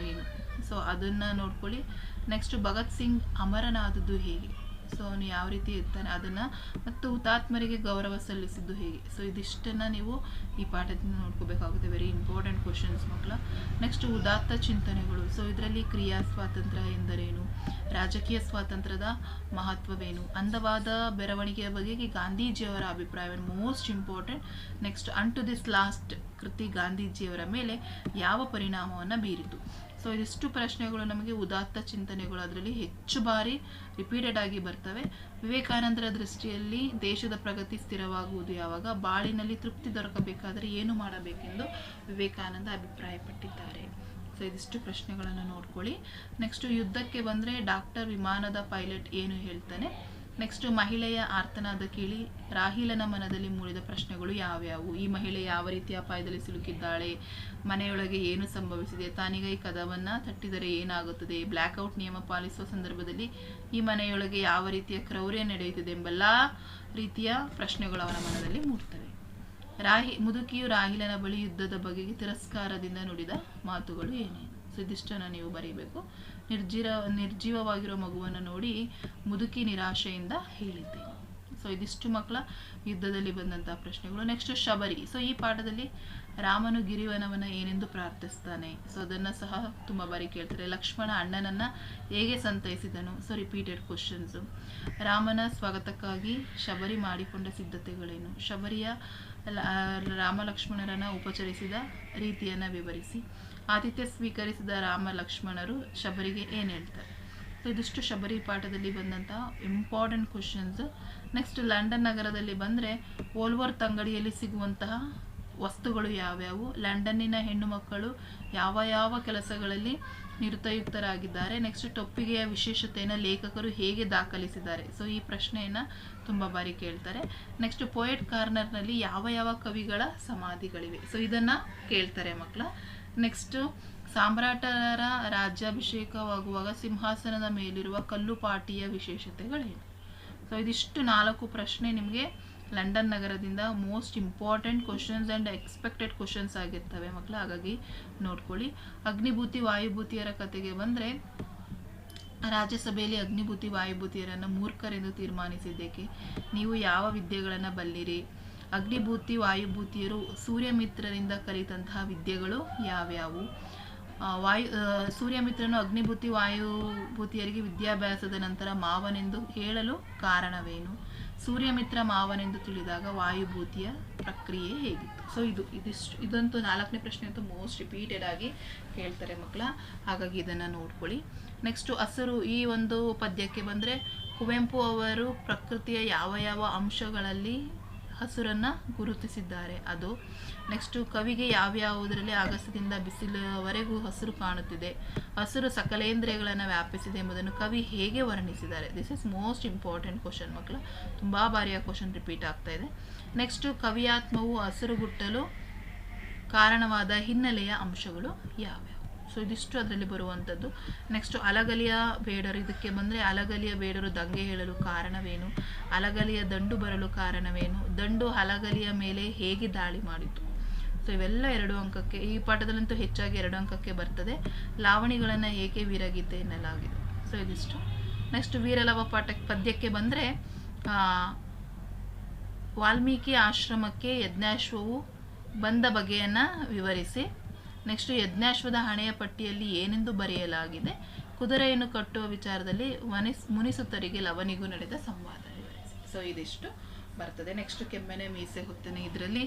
ಏನು? ಸೊ ಅದನ್ನು ನೋಡ್ಕೊಳ್ಳಿ. ನೆಕ್ಸ್ಟ್ ಭಗತ್ ಸಿಂಗ್ ಅಮರನಾದದ್ದು ಹೇಗೆ? ಸೊ ಅವನು ಯಾವ ರೀತಿ ಇರ್ತಾನೆ ಅದನ್ನು ಮತ್ತು ಹುತಾತ್ಮರಿಗೆ ಗೌರವ ಸಲ್ಲಿಸಿದ್ದು ಹೇಗೆ? ಸೊ ಇದಿಷ್ಟನ್ನು ನೀವು ಈ ಪಾಠದಿಂದ ನೋಡ್ಕೋಬೇಕಾಗುತ್ತೆ. ವೆರಿ ಇಂಪಾರ್ಟೆಂಟ್ ಕ್ವಶನ್ಸ್ ಮಕ್ಕಳ. ನೆಕ್ಸ್ಟ್ ಉದಾತ್ತ ಚಿಂತನೆಗಳು. ಸೊ ಇದರಲ್ಲಿ ಕ್ರಿಯಾ ಸ್ವಾತಂತ್ರ್ಯ ಎಂದರೇನು? ರಾಜಕೀಯ ಸ್ವಾತಂತ್ರ್ಯದ ಮಹತ್ವವೇನು? ಅಂದವಾದ ಬೆರವಣಿಗೆಯ ಬಗೆಗೆ ಗಾಂಧೀಜಿಯವರ ಅಭಿಪ್ರಾಯವನ್ನು most important next unto this last ಕೃತಿ ಗಾಂಧೀಜಿಯವರ ಮೇಲೆ ಯಾವ ಪರಿಣಾಮವನ್ನು ಬೀರಿತು? ಸೊ ಇದಿಷ್ಟು ಪ್ರಶ್ನೆಗಳು ನಮಗೆ ಉದಾತ್ತ ಚಿಂತನೆಗಳು ಅದರಲ್ಲಿ ಹೆಚ್ಚು ಬಾರಿ ರಿಪೀಟೆಡ್ ಆಗಿ ಬರ್ತವೆ. ವಿವೇಕಾನಂದರ ದೃಷ್ಟಿಯಲ್ಲಿ ದೇಶದ ಪ್ರಗತಿ ಸ್ಥಿರವಾಗುವುದು ಯಾವಾಗ? ಬಾಳಿನಲ್ಲಿ ತೃಪ್ತಿ ದೊರಕಬೇಕಾದರೆ ಏನು ಮಾಡಬೇಕೆಂದು ವಿವೇಕಾನಂದ ಅಭಿಪ್ರಾಯಪಟ್ಟಿದ್ದಾರೆ. ಸೊ ಇದಿಷ್ಟು ಪ್ರಶ್ನೆಗಳನ್ನು ನೋಡ್ಕೊಳ್ಳಿ. ನೆಕ್ಸ್ಟು ಯುದ್ಧಕ್ಕೆ ಬಂದರೆ ಡಾಕ್ಟರ್ ವಿಮಾನದ ಪೈಲಟ್ ಏನು ಹೇಳ್ತಾನೆ? ನೆಕ್ಸ್ಟ್ ಮಹಿಳೆಯ ಆರ್ತನಾದ ಕೇಳಿ ರಾಹಿಲನ ಮನದಲ್ಲಿ ಮೂಡಿದ ಪ್ರಶ್ನೆಗಳು ಯಾವ್ಯಾವು? ಈ ಮಹಿಳೆ ಯಾವ ರೀತಿಯ ಅಪಾಯದಲ್ಲಿ ಸಿಲುಕಿದ್ದಾಳೆ? ಮನೆಯೊಳಗೆ ಏನು ಸಂಭವಿಸಿದೆ? ತಾನಿಗೈ ಕದವನ್ನ ತಟ್ಟಿದರೆ ಏನಾಗುತ್ತದೆ? ಬ್ಲ್ಯಾಕ್ಔಟ್ ನಿಯಮ ಪಾಲಿಸುವ ಸಂದರ್ಭದಲ್ಲಿ ಈ ಮನೆಯೊಳಗೆ ಯಾವ ರೀತಿಯ ಕ್ರೌರ್ಯ ನಡೆಯುತ್ತದೆ ಎಂಬೆಲ್ಲ ರೀತಿಯ ಪ್ರಶ್ನೆಗಳು ಅವನ ಮನದಲ್ಲಿ ಮೂಡ್ತವೆ. ರಾಹಿ, ಮುದುಕಿಯು ರಾಹಿಲನ ಬಳಿ ಯುದ್ಧದ ಬಗೆಗೆ ತಿರಸ್ಕಾರದಿಂದ ನುಡಿದ ಮಾತುಗಳು ಏನೇನು? ಸೊ ಇದಿಷ್ಟನ್ನು ನೀವು ಬರೀಬೇಕು. ನಿರ್ಜೀವ ನಿರ್ಜೀವವಾಗಿರೋ ಮಗುವನ್ನು ನೋಡಿ ಮುದುಕಿ ನಿರಾಶೆಯಿಂದ ಹೇಳಿದ್ದೆ. ಸೊ ಇದಿಷ್ಟು ಮಕ್ಕಳ ಯುದ್ಧದಲ್ಲಿ ಬಂದಂತಹ ಪ್ರಶ್ನೆಗಳು. ನೆಕ್ಸ್ಟ್ ಶಬರಿ. ಸೊ ಈ ಪಾಠದಲ್ಲಿ ರಾಮನು ಗಿರಿವನವನ ಏನೆಂದು ಪ್ರಾರ್ಥಿಸ್ತಾನೆ. ಸೊ ಅದನ್ನ ಸಹ ತುಂಬ ಬಾರಿ ಕೇಳ್ತಾರೆ. ಲಕ್ಷ್ಮಣ ಅಣ್ಣನನ್ನ ಹೇಗೆ ಸಂತೈಸಿದನು? ಸೊ ರಿಪೀಟೆಡ್ ಕ್ವಶನ್ಸ್ ರಾಮನ ಸ್ವಾಗತಕ್ಕಾಗಿ ಶಬರಿ ಮಾಡಿಕೊಂಡ ಸಿದ್ಧತೆಗಳೇನು? ಶಬರಿಯ ರಾಮ ಲಕ್ಷ್ಮಣರನ್ನ ಉಪಚರಿಸಿದ ರೀತಿಯನ್ನ ವಿವರಿಸಿ. ಆತಿಥ್ಯ ಸ್ವೀಕರಿಸಿದ ರಾಮ ಲಕ್ಷ್ಮಣರು ಶಬರಿಗೆ ಏನು ಹೇಳ್ತಾರೆ? ಸೊ ಇದಿಷ್ಟು ಶಬರಿ ಪಾಠದಲ್ಲಿ ಬಂದಂತಹ ಇಂಪಾರ್ಟೆಂಟ್ ಕ್ವಶನ್ಸ್ ನೆಕ್ಸ್ಟ್ ಲಂಡನ್ ನಗರದಲ್ಲಿ ಬಂದರೆ ಓಲ್ವರ್ ತಂಗಡಿಯಲ್ಲಿ ಸಿಗುವಂತಹ ವಸ್ತುಗಳು ಯಾವ್ಯಾವು? ಲಂಡನ್ನಿನ ಹೆಣ್ಣು ಮಕ್ಕಳು ಯಾವ ಯಾವ ಕೆಲಸಗಳಲ್ಲಿ ನಿರುತಯುಕ್ತರಾಗಿದ್ದಾರೆ? ನೆಕ್ಸ್ಟ್ ಟೊಪ್ಪಿಗೆಯ ವಿಶೇಷತೆಯನ್ನು ಲೇಖಕರು ಹೇಗೆ ದಾಖಲಿಸಿದ್ದಾರೆ? ಸೊ ಈ ಪ್ರಶ್ನೆಯನ್ನು ತುಂಬ ಬಾರಿ ಕೇಳ್ತಾರೆ. ನೆಕ್ಸ್ಟ್ ಪೋಯೆಟ್ ಕಾರ್ನರ್ನಲ್ಲಿ ಯಾವ ಯಾವ ಕವಿಗಳ ಸಮಾಧಿಗಳಿವೆ? ಸೊ ಇದನ್ನು ಕೇಳ್ತಾರೆ ಮಕ್ಕಳ. ನೆಕ್ಸ್ಟ್ ಸಾಮ್ರಾಟರ ರಾಜ್ಯಾಭಿಷೇಕವಾಗುವಾಗ ಸಿಂಹಾಸನದ ಮೇಲಿರುವ ಕಲ್ಲುಪಾಟಿಯ ವಿಶೇಷತೆಗಳೇನು? ಸೊ ಇದಿಷ್ಟು ನಾಲ್ಕು ಪ್ರಶ್ನೆ ನಿಮಗೆ ಲಂಡನ್ ನಗರದಿಂದ most important questions and expected questions ಆಗಿರ್ತವೆ ಮಕ್ಕಳು ಹಾಗಾಗಿ ನೋಡ್ಕೊಳ್ಳಿ. ಅಗ್ನಿಭೂತಿ ವಾಯುಭೂತಿಯರ ಕಥೆಗೆ ಬಂದರೆ, ರಾಜ್ಯಸಭೆಯಲ್ಲಿ ಅಗ್ನಿಭೂತಿ ವಾಯುಭೂತಿಯರನ್ನು ಮೂರ್ಖರೆಂದು ತೀರ್ಮಾನಿಸಿದ್ದಕ್ಕೆ ನೀವು ಯಾವ ವಿದ್ಯೆಗಳನ್ನು ಬಲ್ಲಿರಿ? ಅಗ್ನಿಭೂತಿ, ವಾಯುಭೂತಿಯರು ಸೂರ್ಯಮಿತ್ರರಿಂದ ಕಲಿತಂತಹ ವಿದ್ಯೆಗಳು ಯಾವ್ಯಾವು? ವಾಯು ಸೂರ್ಯಮಿತ್ರನು ಅಗ್ನಿಭೂತಿ, ವಾಯುಭೂತಿಯರಿಗೆ ವಿದ್ಯಾಭ್ಯಾಸದ ನಂತರ ಮಾವನೆಂದು ಹೇಳಲು ಕಾರಣವೇನು? ಸೂರ್ಯಮಿತ್ರ ಮಾವನೆಂದು ತಿಳಿದಾಗ ವಾಯುಭೂತಿಯ ಪ್ರಕ್ರಿಯೆ ಹೇಗಿತ್ತು? ಸೊ ಇದು ಇದಿಷ್ಟು, ಇದಂತೂ ನಾಲ್ಕನೇ ಪ್ರಶ್ನೆ ಅಂತೂ ಮೋಸ್ಟ್ ರಿಪೀಟೆಡ್ ಆಗಿ ಹೇಳ್ತಾರೆ ಮಕ್ಕಳ. ಹಾಗಾಗಿ ಇದನ್ನು ನೋಡ್ಕೊಳ್ಳಿ. ನೆಕ್ಸ್ಟು ಹಸರು ಈ ಒಂದು ಪದ್ಯಕ್ಕೆ ಬಂದರೆ ಕುವೆಂಪು ಅವರು ಪ್ರಕೃತಿಯ ಯಾವ ಯಾವ ಅಂಶಗಳಲ್ಲಿ ಹಸುರನ್ನು ಗುರುತಿಸಿದ್ದಾರೆ. ಅದು ನೆಕ್ಸ್ಟು ಕವಿಗೆ ಯಾವ್ಯಾವುದರಲ್ಲಿ ಆಗಸದಿಂದ ಬಿಸಿಲವರೆಗೂ ಹಸಿರು ಕಾಣುತ್ತಿದೆ, ಹಸಿರು ಸಕಲೇಂದ್ರಿಯಗಳನ್ನು ವ್ಯಾಪಿಸಿದೆ ಎಂಬುದನ್ನು ಕವಿ ಹೇಗೆ ವರ್ಣಿಸಿದ್ದಾರೆ? This is most important question ಮಕ್ಕಳು, ತುಂಬ ಆ ಕ್ವಶನ್ ರಿಪೀಟ್ ಆಗ್ತಾ ಇದೆ. ನೆಕ್ಸ್ಟು ಕವಿಯಾತ್ಮವು ಹಸಿರುಗುಟ್ಟಲು ಕಾರಣವಾದ ಹಿನ್ನೆಲೆಯ ಅಂಶಗಳು ಯಾವ್ಯಾವು? ಸೊ ಇದಿಷ್ಟು ಅದರಲ್ಲಿ ಬರುವಂಥದ್ದು. ನೆಕ್ಸ್ಟ್ ಅಲಗಲಿಯ ಬೇಡರು, ಇದಕ್ಕೆ ಬಂದರೆ ಅಲಗಲಿಯ ಬೇಡರು ದಂಗೆ ಹೇಳಲು ಕಾರಣವೇನು? ಅಲಗಲಿಯ ದಂಡು ಬರಲು ಕಾರಣವೇನು? ದಂಡು ಅಲಗಲಿಯ ಮೇಲೆ ಹೇಗೆ ದಾಳಿ ಮಾಡಿತು? ಸೊ ಇವೆಲ್ಲ ಎರಡು ಅಂಕಕ್ಕೆ, ಈ ಪಾಠದಲ್ಲಂತೂ ಹೆಚ್ಚಾಗಿ ಎರಡು ಅಂಕಕ್ಕೆ ಬರ್ತದೆ. ಲಾವಣಿಗಳನ್ನು ಏಕೆ ವೀರಗೀತೆ ಎನ್ನಲಾಗಿದೆ. ಸೊ ಇದಿಷ್ಟು. ನೆಕ್ಸ್ಟ್ ವೀರಲವ ಪಾಠ ಪದ್ಯಕ್ಕೆ ಬಂದರೆ ವಾಲ್ಮೀಕಿ ಆಶ್ರಮಕ್ಕೆ ಯಜ್ಞಾಶ್ವವು ಬಂದ ಬಗೆಯನ್ನು ವಿವರಿಸಿ ನೆಕ್ಸ್ಟ್ ಯಜ್ಞಾಶ್ವದ ಹಣೆಯ ಪಟ್ಟಿಯಲ್ಲಿ ಏನೆಂದು ಬರೆಯಲಾಗಿದೆ? ಕುದುರೆಯನ್ನು ಕಟ್ಟುವ ವಿಚಾರದಲ್ಲಿ ವನಿಸ್ ಮುನಿಸುತ್ತರಿಗೆ ಲವನಿಗೂ ನಡೆದ ಸಂವಾದ ಸೊ ಇದಿಷ್ಟು ಬರ್ತದೆ. ನೆಕ್ಸ್ಟ್ ಕೆಮ್ಮೆನೆ, ಮೀಸೆ, ಹೊತ್ತನೆ ಇದರಲ್ಲಿ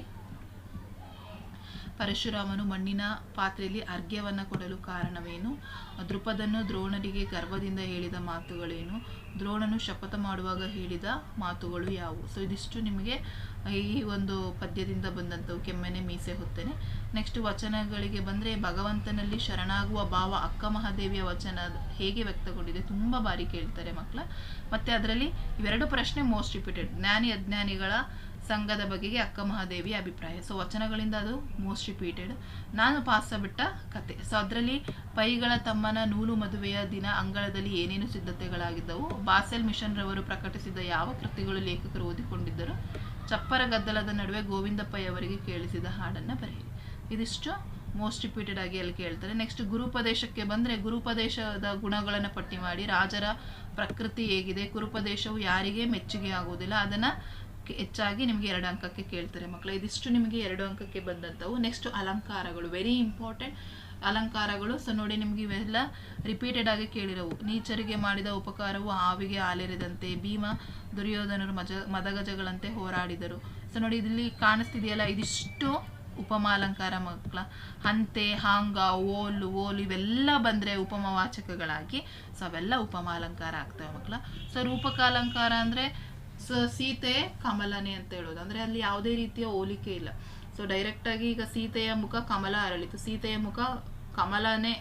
ಪರಶುರಾಮನು ಮಣ್ಣಿನ ಪಾತ್ರೆಯಲ್ಲಿ ಅರ್ಘ್ಯವನ್ನು ಕೊಡಲು ಕಾರಣವೇನು? ದೃಪದನ್ನು ದ್ರೋಣರಿಗೆ ಗರ್ವದಿಂದ ಹೇಳಿದ ಮಾತುಗಳೇನು? ದ್ರೋಣನು ಶಪಥ ಮಾಡುವಾಗ ಹೇಳಿದ ಮಾತುಗಳು ಯಾವುವು? ಸೊ ಇದಿಷ್ಟು ನಿಮಗೆ ಈ ಒಂದು ಪದ್ಯದಿಂದ ಬಂದಂಥವು ಕೆಮ್ಮೆನೆ ಮೀಸೆ ಹೊತ್ತೇನೆ. ನೆಕ್ಸ್ಟ್ ವಚನಗಳಿಗೆ ಬಂದರೆ ಭಗವಂತನಲ್ಲಿ ಶರಣಾಗುವ ಭಾವ ಅಕ್ಕ ಮಹಾದೇವಿಯ ವಚನ ಹೇಗೆ ವ್ಯಕ್ತಗೊಂಡಿದೆ ತುಂಬ ಬಾರಿ ಕೇಳ್ತಾರೆ ಮಕ್ಕಳ. ಮತ್ತು ಅದರಲ್ಲಿ ಇವೆರಡು ಪ್ರಶ್ನೆ ಮೋಸ್ಟ್ ರಿಪೀಟೆಡ್ ಜ್ಞಾನಿ ಅಜ್ಞಾನಿಗಳ ಸಂಘದ ಬಗೆಗೆ ಅಕ್ಕ ಮಹಾದೇವಿಯ ಅಭಿಪ್ರಾಯ. ಸೊ ವಚನಗಳಿಂದ ಅದು ಮೋಸ್ಟ್ ರಿಪೀಟೆಡ್ ನಾನು ಪಾಸ ಬಿಟ್ಟ ಕತೆ. ಸೊ ಅದರಲ್ಲಿ ಪೈಗಳ ತಮ್ಮನ ನೂಲು ಮದುವೆಯ ದಿನ ಅಂಗಳದಲ್ಲಿ ಏನೇನು ಸಿದ್ಧತೆಗಳಾಗಿದ್ದವು, ಬಾಸೆಲ್ ಮಿಷನ್ ರವರು ಪ್ರಕಟಿಸಿದ ಯಾವ ಕೃತಿಗಳು ಲೇಖಕರು ಓದಿಕೊಂಡಿದ್ದರು ಚಪ್ಪರ ಗದ್ದಲದ ನಡುವೆ ಗೋವಿಂದಪ್ಪಯ್ಯ ಅವರಿಗೆ ಕೇಳಿಸಿದ ಹಾಡನ್ನು ಬರೆಯಿರಿ. ಇದಿಷ್ಟು ಮೋಸ್ಟ್ ರಿಪೀಟೆಡ್ ಆಗಿ ಅಲ್ಲಿ ಕೇಳ್ತಾರೆ. ನೆಕ್ಸ್ಟ್ ಗುರುಪದೇಶಕ್ಕೆ ಬಂದರೆ ಗುರುಪದೇಶದ ಗುಣಗಳನ್ನು ಪಟ್ಟಿ ಮಾಡಿ, ರಾಜರ ಪ್ರಕೃತಿ ಹೇಗಿದೆ, ಗುರುಪದೇಶವು ಯಾರಿಗೆ ಮೆಚ್ಚುಗೆ ಆಗುವುದಿಲ್ಲ, ಅದನ್ನು ಹೆಚ್ಚಾಗಿ ನಿಮಗೆ ಎರಡು ಅಂಕಕ್ಕೆ ಕೇಳ್ತಾರೆ ಮಕ್ಕಳು ಇದಿಷ್ಟು ನಿಮಗೆ ಎರಡು ಅಂಕಕ್ಕೆ ಬಂದಂಥವು. ನೆಕ್ಸ್ಟ್ ಅಲಂಕಾರಗಳು ವೆರಿ ಇಂಪಾರ್ಟೆಂಟ್ ಅಲಂಕಾರಗಳು. ಸೊ ನೋಡಿ ನಿಮ್ಗೆ ಇವೆಲ್ಲ ರಿಪೀಟೆಡ್ ಆಗಿ ಕೇಳಿರವು. ನೀಚರಿಗೆ ಮಾಡಿದ ಉಪಕಾರವು ಹಾವಿಗೆ ಆಲೆರಿದಂತೆ ಭೀಮ ದುರ್ಯೋಧನರು ಮಜ, ಮದಗಜಗಳಂತೆ ಹೋರಾಡಿದರು. ಸೊ ನೋಡಿ ಇಲ್ಲಿ ಕಾಣಿಸ್ತಿದೆಯಲ್ಲ, ಇದಿಷ್ಟು ಉಪಮಾಲಂಕಾರ ಮಕ್ಕಳ ಹಂತೆ, ಹಾಂಗ, ಓಲು ಓಲು ಇವೆಲ್ಲ ಬಂದರೆ ಉಪಮವಾಚಕಗಳಾಗಿ ಸೊ ಅವೆಲ್ಲ ಉಪಮಾಲಂಕಾರ ಆಗ್ತವೆ ಮಕ್ಕಳ. ಸೊ ರೂಪಕಾಲಂಕಾರ ಅಂದರೆ, ಸೊ, ಸೀತೆ, ಕಮಲನೆ ಅಂತ ಹೇಳೋದು. ಅಂದರೆ ಅಲ್ಲಿ ಯಾವುದೇ ರೀತಿಯ ಹೋಲಿಕೆ ಇಲ್ಲ. ಸೊ ಡೈರೆಕ್ಟಾಗಿ ಈಗ ಸೀತೆಯ ಮುಖ ಕಮಲ ಅರಳಿತು. ಸೀತೆಯ ಮುಖ ಕಮಲನೇ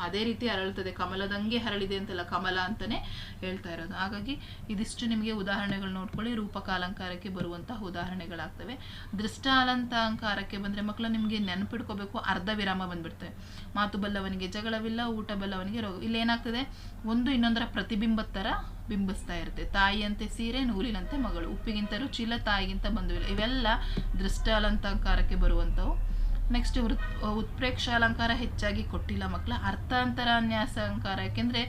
ಅದೇ ರೀತಿ ಅರಳುತ್ತದೆ. ಕಮಲದಂಗೆ ಹರಳಿದೆ ಅಂತಲ್ಲ ಕಮಲ ಅಂತಾನೆ ಹೇಳ್ತಾ ಇರೋದು. ಹಾಗಾಗಿ ಇದಿಷ್ಟು ನಿಮಗೆ ಉದಾಹರಣೆಗಳು ನೋಡ್ಕೊಳ್ಳಿ. ರೂಪಕ ಅಲಂಕಾರಕ್ಕೆ ಬರುವಂತಹ ಉದಾಹರಣೆಗಳಾಗ್ತವೆ. ದೃಷ್ಟ ಅಲಂಕಾರಕ್ಕೆ ಬಂದ್ರೆ ಮಕ್ಕಳು ನಿಮಗೆ ನೆನಪಿಡ್ಕೋಬೇಕು. ಅರ್ಧ ವಿರಾಮ ಬಂದ್ಬಿಡ್ತವೆ ಮಾತು ಬಲ್ಲವನಿಗೆ ಜಗಳವಿಲ್ಲ, ಊಟ ಬಲ್ಲವನಿಗೆ ರೋಗ. ಇಲ್ಲಿ ಏನಾಗ್ತದೆ? ಒಂದು ಇನ್ನೊಂದರ ಪ್ರತಿಬಿಂಬದ ಥರ ಬಿಂಬಿಸ್ತಾ ಇರುತ್ತೆ. ತಾಯಿಯಂತೆ ಸೀರೆ, ನೂಲಿನಂತೆ ಮಗಳು. ಉಪ್ಪಿಗಿಂತ ರುಚಿಲ್ಲ ತಾಯಿಗಿಂತ ಬಂಧುವಿಲ್ಲ. ಇವೆಲ್ಲ ದೃಷ್ಟ ಅಲಂಕಾರಕ್ಕೆ ಬರುವಂಥವು. ನೆಕ್ಸ್ಟ್ ವೃತ್ ಉತ್ಪ್ರೇಕ್ಷ ಅಲಂಕಾರ ಹೆಚ್ಚಾಗಿ ಕೊಟ್ಟಿಲ್ಲ ಮಕ್ಕಳ ಅರ್ಥಾಂತರಾನ್ಯಾಸ ಅಲಂಕಾರ ಯಾಕೆಂದರೆ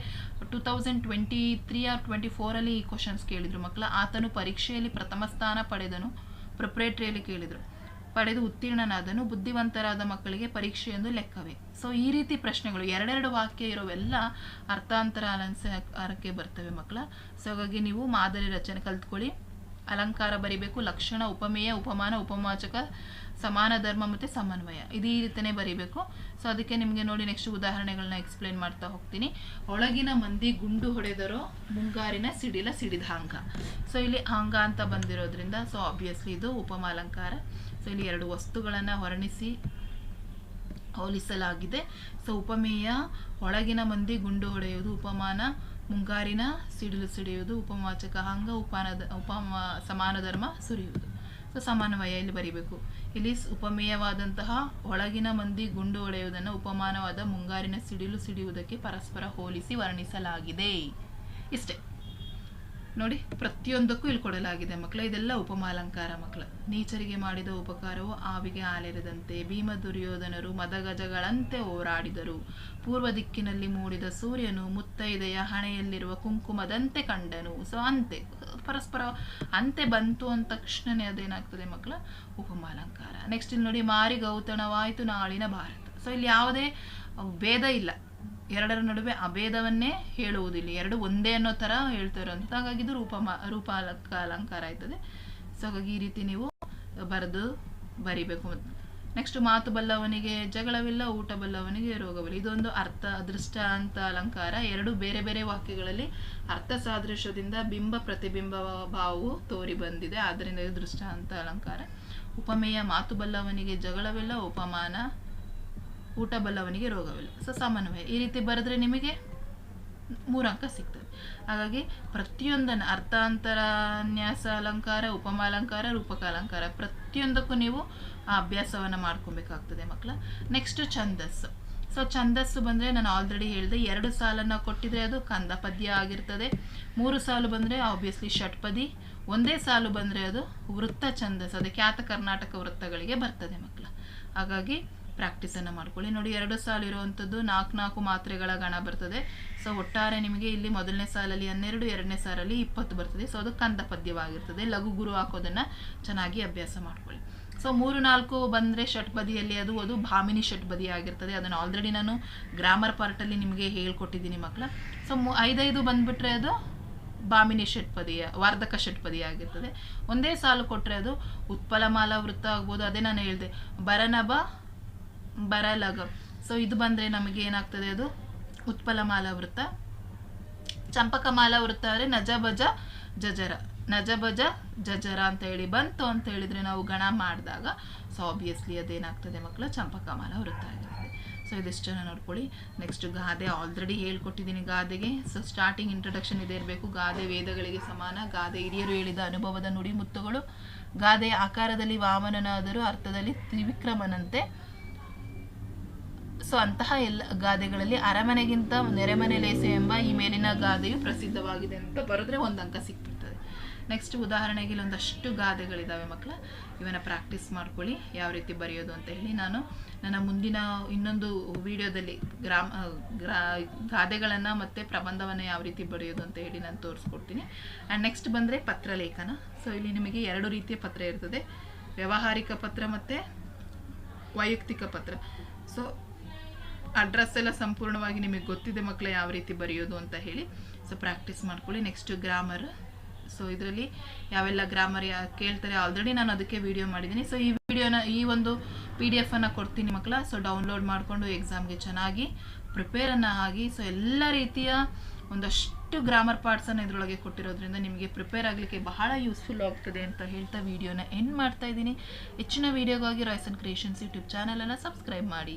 two thousand twenty three or twenty ಫೋರಲ್ಲಿ ಈ ಕ್ವಶನ್ಸ್ ಕೇಳಿದರು ಮಕ್ಕಳ ಆತನು ಪರೀಕ್ಷೆಯಲ್ಲಿ ಪ್ರಥಮ ಸ್ಥಾನ ಪಡೆದನು ಪ್ರಿಪ್ರೇಟ್ರಿಯಲ್ಲಿ ಕೇಳಿದರು. ಪಡೆದು ಉತ್ತೀರ್ಣನಾದನು, ಬುದ್ಧಿವಂತರಾದ ಮಕ್ಕಳಿಗೆ ಪರೀಕ್ಷೆಯೊಂದು ಲೆಕ್ಕವೇ. ಸೊ ಈ ರೀತಿ ಪ್ರಶ್ನೆಗಳು, ಎರಡೆರಡು ವಾಕ್ಯ ಇರೋವೆಲ್ಲ ಅರ್ಥಾಂತರ ಅಲಂಕಾರಕ್ಕೆ ಬರ್ತವೆ ಮಕ್ಕಳ ಸೊ ಹಾಗಾಗಿ ನೀವು ಮಾದರಿ ರಚನೆ ಕಲ್ತ್ಕೊಳ್ಳಿ. ಅಲಂಕಾರ ಬರಿಬೇಕು, ಲಕ್ಷಣ, ಉಪಮೇಯ, ಉಪಮಾನ, ಉಪಮಾಚಕ ಸಮಾನ ಧರ್ಮ ಮತ್ತು ಸಮನ್ವಯ. ಇದು ಈ ರೀತಿಯೇ ಬರಿಬೇಕು. ಸೊ ಅದಕ್ಕೆ ನಿಮಗೆ ನೋಡಿ ನೆಕ್ಸ್ಟ್ ಉದಾಹರಣೆಗಳನ್ನ ಎಕ್ಸ್ಪ್ಲೈನ್ ಮಾಡ್ತಾ ಹೋಗ್ತೀನಿ. ಒಳಗಿನ ಮಂದಿ ಗುಂಡು ಹೊಡೆದರೋ ಮುಂಗಾರಿನ ಸಿಡಿಲ ಸಿಡಿದ ಹಾಂಗ ಸೊ ಇಲ್ಲಿ ಹಾಂಗ ಅಂತ ಬಂದಿರೋದ್ರಿಂದ ಸೊ ಆಬ್ವಿಯಸ್ಲಿ ಇದು ಉಪಮಾಲಂಕಾರ. ಸೊ ಇಲ್ಲಿ ಎರಡು ವಸ್ತುಗಳನ್ನು ವರ್ಣಿಸಿ ಹೋಲಿಸಲಾಗಿದೆ. ಸೊ ಉಪಮೇಯ, ಒಳಗಿನ ಮಂದಿ ಗುಂಡು ಹೊಡೆಯುವುದು ಉಪಮಾನ, ಮುಂಗಾರಿನ ಸಿಡಿಲು ಸಿಡಿಯುವುದು ಉಪಮಾಚಕ ಹಂಗ ಉಪಾನದ ಉಪಮ, ಸಮಾನ ಧರ್ಮ ಸುರಿಯುವುದು. ಸೊ ಸಮನ್ವಯ ಇಲ್ಲಿ ಬರಿಬೇಕು. ಇಲ್ಲಿ ಸ್- ಉಪಮೇಯವಾದಂತಹ ಒಳಗಿನ ಮಂದಿ ಗುಂಡು ಹೊಡೆಯುವುದನ್ನು ಉಪಮಾನವಾದ ಮುಂಗಾರಿನ ಸಿಡಿಲು ಸಿಡಿಯುವುದಕ್ಕೆ ಪರಸ್ಪರ ಹೋಲಿಸಿ ವರ್ಣಿಸಲಾಗಿದೆ. ಇಷ್ಟೇ. ನೋಡಿ, ಪ್ರತಿಯೊಂದಕ್ಕೂ ಇಲ್ಲಿ ಕೊಡಲಾಗಿದೆ ಮಕ್ಕಳ. ಇದೆಲ್ಲ ಉಪಮಾಲಂಕಾರ ಮಕ್ಕಳ. ನೀಚರಿಗೆ ಮಾಡಿದ ಉಪಕಾರವು ಆವಿಗೆ ಆಲೆರದಂತೆ ಭೀಮ ದುರ್ಯೋಧನರು ಮದಗಜಗಳಂತೆ ಹೋರಾಡಿದರು. ಪೂರ್ವ ದಿಕ್ಕಿನಲ್ಲಿ ಮೂಡಿದ ಸೂರ್ಯನು ಮುತ್ತೈದೆಯ ಹಣೆಯಲ್ಲಿರುವ ಕುಂಕುಮದಂತೆ ಕಂಡನು. ಸೊ ಅಂತೆ, ಪರಸ್ಪರ ಅಂತೆ ಬಂತು ಅಂದ ತಕ್ಷಣನೇ ಅದೇನಾಗ್ತದೆ ಮಕ್ಕಳ? ಉಪಮಾಲಂಕಾರ. ನೆಕ್ಸ್ಟ್ ಇಲ್ಲಿ ನೋಡಿ, ಮಾರಿ ಗೌತಣವಾಯಿತು ನಾಳಿನ ಭಾರತ. ಸೊ ಇಲ್ಲಿ ಯಾವುದೇ ಭೇದ ಇಲ್ಲ. ಎರಡರ ನಡುವೆ ಅಭೇದವನ್ನೇ ಹೇಳುವುದಿಲ್ಲ. ಎರಡು ಒಂದೇ ಅನ್ನೋ ಥರ ಹೇಳ್ತಾ ಹಾಗಾಗಿ ಇದು ರೂಪ ರೂಪ ಅಲಂಕಾರ ಆಯ್ತದೆ. ಸೊ ಹಾಗಾಗಿ ಈ ರೀತಿ ನೀವು ಬರೆದು ಬರಿಬೇಕು. ನೆಕ್ಸ್ಟ್ ಮಾತು ಬಲ್ಲವನಿಗೆ ಜಗಳವಿಲ್ಲ, ಊಟ ಬಲ್ಲವನಿಗೆ ರೋಗವಿಲ್ಲ. ಇದೊಂದು ಅರ್ಥ, ಅದೃಷ್ಟ ಅಂತ ಅಲಂಕಾರ. ಎರಡು ಬೇರೆ ಬೇರೆ ವಾಕ್ಯಗಳಲ್ಲಿ ಅರ್ಥ ಸಾದೃಶ್ಯದಿಂದ ಬಿಂಬ ಪ್ರತಿಬಿಂಬ ಭಾವವು ತೋರಿ ಬಂದಿದೆ. ಆದ್ದರಿಂದ ಇದು ದೃಷ್ಟ ಅಂತ ಅಲಂಕಾರ. ಉಪಮೇಯ ಮಾತು ಬಲ್ಲವನಿಗೆ ಜಗಳವಿಲ್ಲ, ಉಪಮಾನ ಊಟ ಬಲ್ಲವನಿಗೆ ರೋಗವಿಲ್ಲ. ಸೊ ಸಮನ್ವಯ ಈ ರೀತಿ ಬರೆದ್ರೆ ನಿಮಗೆ ಮೂರು ಅಂಕ ಸಿಗ್ತದೆ. ಹಾಗಾಗಿ ಪ್ರತಿಯೊಂದನ್ನು ಅರ್ಥಾಂತರಾನ್ಯಾಸ ಅಲಂಕಾರ, ಉಪಮಾಲಂಕಾರ ರೂಪಕ ಅಲಂಕಾರ ಪ್ರತಿಯೊಂದಕ್ಕೂ ನೀವು ಆ ಅಭ್ಯಾಸವನ್ನು ಮಾಡ್ಕೊಬೇಕಾಗ್ತದೆ ಮಕ್ಕಳ. ನೆಕ್ಸ್ಟ್ ಛಂದಸ್ಸು. ಸೊ ಛಂದಸ್ಸು ಬಂದರೆ ನಾನು ಆಲ್ರೆಡಿ ಹೇಳಿದೆ, ಎರಡು ಸಾಲನ್ನು ಕೊಟ್ಟಿದ್ರೆ ಅದು ಕಂದ ಪದ್ಯ ಆಗಿರ್ತದೆ. ಮೂರು ಸಾಲು ಬಂದರೆ ಆಬ್ವಿಯಸ್ಲಿ ಷಟ್ಪದಿ, ಒಂದೇ ಸಾಲು ಬಂದರೆ ಅದು ವೃತ್ತ ಛಂದಸ್ಸು. ಅದು ಖ್ಯಾತ ಕರ್ನಾಟಕ ವೃತ್ತಗಳಿಗೆ ಬರ್ತದೆ ಮಕ್ಕಳ. ಹಾಗಾಗಿ ಪ್ರಾಕ್ಟೀಸನ್ನು ಮಾಡ್ಕೊಳ್ಳಿ. ನೋಡಿ, ಎರಡು ಸಾಲು ಇರುವಂಥದ್ದು ನಾಲ್ಕು ನಾಲ್ಕು ಮಾತ್ರೆಗಳ ಗಣ ಬರ್ತದೆ. ಸೊ ಒಟ್ಟಾರೆ ನಿಮಗೆ ಇಲ್ಲಿ ಮೊದಲನೇ ಸಾಲಲ್ಲಿ ಹನ್ನೆರಡು, ಎರಡನೇ ಸಾಲಲ್ಲಿ ಇಪ್ಪತ್ತು ಬರ್ತದೆ. ಸೊ ಅದು ಕಂದ ಪದ್ಯವಾಗಿರ್ತದೆ. ಲಘು ಗುರು ಹಾಕೋದನ್ನು ಚೆನ್ನಾಗಿ ಅಭ್ಯಾಸ ಮಾಡ್ಕೊಳ್ಳಿ. ಸೊ ಮೂರು ನಾಲ್ಕು ಬಂದರೆ ಷಟ್ಪದಿಯಲ್ಲಿ ಅದು ಅದು ಭಾಮಿನಿ ಷಟ್ಪದಿ ಆಗಿರ್ತದೆ. ಅದನ್ನು ಆಲ್ರೆಡಿ ನಾನು ಗ್ರಾಮರ್ ಪಾರ್ಟಲ್ಲಿ ನಿಮಗೆ ಹೇಳ್ಕೊಟ್ಟಿದ್ದೀನಿ ಮಕ್ಕಳ ಸೊ ಮು, ಐದೈದು ಬಂದುಬಿಟ್ರೆ ಅದು ಭಾಮಿನಿ ಷಟ್ಪದಿಯ ವಾರ್ಧಕ ಷಟ್ಪದಿ ಆಗಿರ್ತದೆ. ಒಂದೇ ಸಾಲು ಕೊಟ್ಟರೆ ಅದು ಉತ್ಪಲಮಾಲ ವೃತ್ತ ಆಗ್ಬೋದು. ಅದೇ ನಾನು ಹೇಳಿದೆ ಬರನಭ ಬರಲಗ. ಸೊ ಇದು ಬಂದರೆ ನಮಗೆ ಏನಾಗ್ತದೆ ಅದು? ಉತ್ಪಲಮಾಲ ವೃತ್ತ. ಚಂಪಕಮಾಲ ವೃತ್ತ ಅಂದರೆ ನಜಬಜ ಜಜರ. ನಜಬಜ ಜಜರ ಅಂತ ಹೇಳಿ ಬಂತು ಅಂತ ಹೇಳಿದರೆ ನಾವು ಗಣ ಮಾಡಿದಾಗ ಸೊ ಆಬ್ವಿಯಸ್ಲಿ ಅದೇನಾಗ್ತದೆ ಮಕ್ಕಳು ಚಂಪಕಮಾಲ ವೃತ್ತ ಆಗಿರುತ್ತೆ. ಸೊ ಇದಿಷ್ಟನ್ನು ನೋಡ್ಕೊಳ್ಳಿ. ನೆಕ್ಸ್ಟ್ ಗಾದೆ ಆಲ್ರೆಡಿ ಹೇಳ್ಕೊಟ್ಟಿದ್ದೀನಿ ಗಾದೆಗೆ. ಸೊ ಸ್ಟಾರ್ಟಿಂಗ್ ಇಂಟ್ರಡಕ್ಷನ್ ಇದೇ ಇರಬೇಕು. ಗಾದೆ ವೇದಗಳಿಗೆ ಸಮಾನ. ಗಾದೆ ಹಿರಿಯರು ಹೇಳಿದ ಅನುಭವದ ನುಡಿಮುತ್ತುಗಳು. ಗಾದೆಯ ಗಾದೆ ಆಕಾರದಲ್ಲಿ ವಾಮನನಾದರೂ ಅರ್ಥದಲ್ಲಿ ತ್ರಿವಿಕ್ರಮನಂತೆ ಸೊ ಅಂತಹ ಎಲ್ಲ ಗಾದೆಗಳಲ್ಲಿ ಅರಮನೆಗಿಂತ ನೆರೆಮನೆ ಲೇಸೆ ಎಂಬ ಈ ಮೇಲಿನ ಗಾದೆಯು ಪ್ರಸಿದ್ಧವಾಗಿದೆ ಅಂತ ಬರೆದ್ರೆ ಒಂದು ಅಂಕ ಸಿಕ್ಬಿಡ್ತದೆ. ನೆಕ್ಸ್ಟ್ ಉದಾಹರಣೆಗೆ ಇಲ್ಲೊಂದಷ್ಟು ಗಾದೆಗಳಿದ್ದಾವೆ ಮಕ್ಕಳ ಇವನ್ನ ಪ್ರಾಕ್ಟೀಸ್ ಮಾಡ್ಕೊಳ್ಳಿ, ಯಾವ ರೀತಿ ಬರೆಯೋದು ಅಂತ ಹೇಳಿ ನಾನು ನನ್ನ ಮುಂದಿನ ಇನ್ನೊಂದು ವಿಡಿಯೋದಲ್ಲಿ ಗ್ರಾಮ ಗ್ರಾ, ಗಾದೆಗಳನ್ನು ಮತ್ತು ಪ್ರಬಂಧವನ್ನು ಯಾವ ರೀತಿ ಬರೆಯೋದು ಅಂತ ಹೇಳಿ ನಾನು ತೋರಿಸ್ಕೊಡ್ತೀನಿ. ಆ್ಯಂಡ್ ನೆಕ್ಸ್ಟ್ ಬಂದರೆ ಪತ್ರಲೇಖನ. ಸೊ ಇಲ್ಲಿ ನಿಮಗೆ ಎರಡು ರೀತಿಯ ಪತ್ರ ಇರ್ತದೆ. ವ್ಯಾವಹಾರಿಕ ಪತ್ರ ಮತ್ತು ವೈಯಕ್ತಿಕ ಪತ್ರ. ಸೊ ಅಡ್ರೆಸ್ ಎಲ್ಲ ಸಂಪೂರ್ಣವಾಗಿ ನಿಮಗೆ ಗೊತ್ತಿದೆ, ಮಕ್ಕಳು ಯಾವ ರೀತಿ ಬರೆಯೋದು ಅಂತ ಹೇಳಿ. ಸೊ ಪ್ರಾಕ್ಟೀಸ್ ಮಾಡ್ಕೊಳ್ಳಿ. ನೆಕ್ಸ್ಟ್ ಗ್ರಾಮರ್ ಸೊ ಇದರಲ್ಲಿ ಯಾವೆಲ್ಲ ಗ್ರಾಮರ್ ಯಾ ಕೇಳ್ತಾರೆ ಆಲ್ರೆಡಿ ನಾನು ಅದಕ್ಕೆ ವಿಡಿಯೋ ಮಾಡಿದ್ದೀನಿ. ಸೊ ಈ ವಿಡಿಯೋನ ಈ ಒಂದು ಪಿ ಡಿ ಎಫನ್ನು ಕೊಡ್ತೀನಿ ಮಕ್ಕಳ. ಸೊ ಡೌನ್ಲೋಡ್ ಮಾಡಿಕೊಂಡು ಎಕ್ಸಾಮ್ಗೆ ಚೆನ್ನಾಗಿ ಪ್ರಿಪೇರನ್ನು ಆಗಿ ಸೊ ಎಲ್ಲ ರೀತಿಯ ಒಂದಷ್ಟು ಗ್ರಾಮರ್ ಪಾರ್ಟ್ಸನ್ನು ಇದರೊಳಗೆ ಕೊಟ್ಟಿರೋದ್ರಿಂದ ನಿಮಗೆ ಪ್ರಿಪೇರ್ ಆಗಲಿಕ್ಕೆ ಬಹಳ ಯೂಸ್ಫುಲ್ ಆಗ್ತದೆ ಅಂತ ಹೇಳ್ತಾ ವಿಡಿಯೋನ ಎಂಡ್ ಮಾಡ್ತಾ ಇದ್ದೀನಿ. ಹೆಚ್ಚಿನ ವೀಡಿಯೋಗಾಗಿ ರಾಯ್ಸನ್ ಕ್ರಿಯೇಷನ್ಸ್ ಯೂಟ್ಯೂಬ್ ಚಾನಲನ್ನು ಸಬ್ಸ್ಕ್ರೈಬ್ ಮಾಡಿ.